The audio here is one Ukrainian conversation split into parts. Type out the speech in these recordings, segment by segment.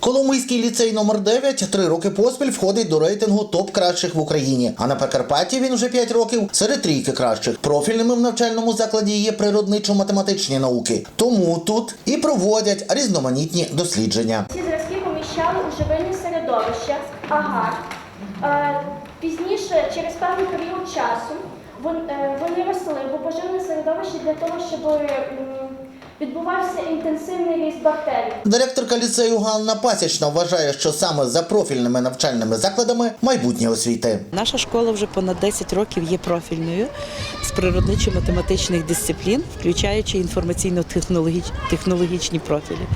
Коломийський ліцей номер 9 три роки поспіль входить до рейтингу топ кращих в Україні. А на Прикарпатті він вже 5 років серед трійки кращих. Профільними в навчальному закладі є природничо-математичні науки. Тому тут і проводять різноманітні дослідження. Ці зразки поміщали у живильне середовище, агар. Е, Пізніше, через певний період часу, е, вони росли в опоживне середовище для того, щоб відбувався інтенсивний ріст бактерій. Директорка ліцею Ганна Пасічна вважає, що саме за профільними навчальними закладами майбутнє освіти. Наша школа вже понад 10 років є профільною з природничо-математичних дисциплін, включаючи інформаційно-технологічні профілі.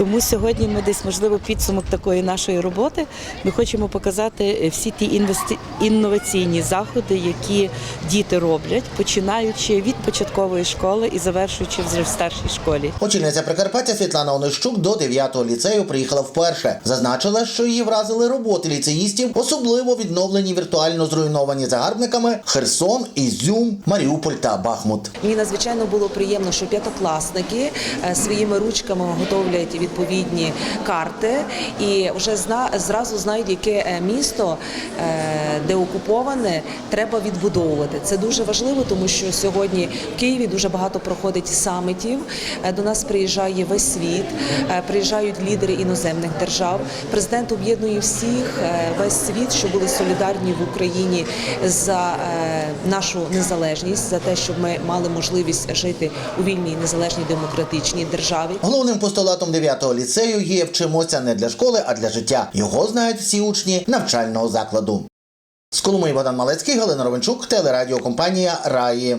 Тому сьогодні ми десь, можливо, підсумок такої нашої роботи. Ми хочемо показати всі ті інвести... інноваційні заходи, які діти роблять, починаючи від початкової школи і завершуючи вже в старшій школі. Очільниця Прикарпаття Світлана Онищук до 9-го ліцею приїхала вперше. Зазначила, що її вразили роботи ліцеїстів, особливо відновлені віртуально зруйновані загарбниками Херсон, Ізюм, Маріуполь та Бахмут. Мені надзвичайно було приємно, що п'ятокласники е, своїми ручками готовлять відповідні карти і вже зна зразу знають, яке е, місто, е, де окуповане, треба відбудовувати. Це дуже важливо, тому що сьогодні в Києві дуже багато проходить самітів. Е, До нас приїжджає весь світ, приїжджають лідери іноземних держав. Президент об'єднує всіх, весь світ, що були солідарні в Україні за нашу незалежність, за те, щоб ми мали можливість жити у вільній, незалежній демократичній державі. Головним постулатом 9-го ліцею є вчимося не для школи, а для життя. Його знають всі учні навчального закладу. З Коломиї Богдан Малецький, Галина Ровенчук, телерадіокомпанія Раї.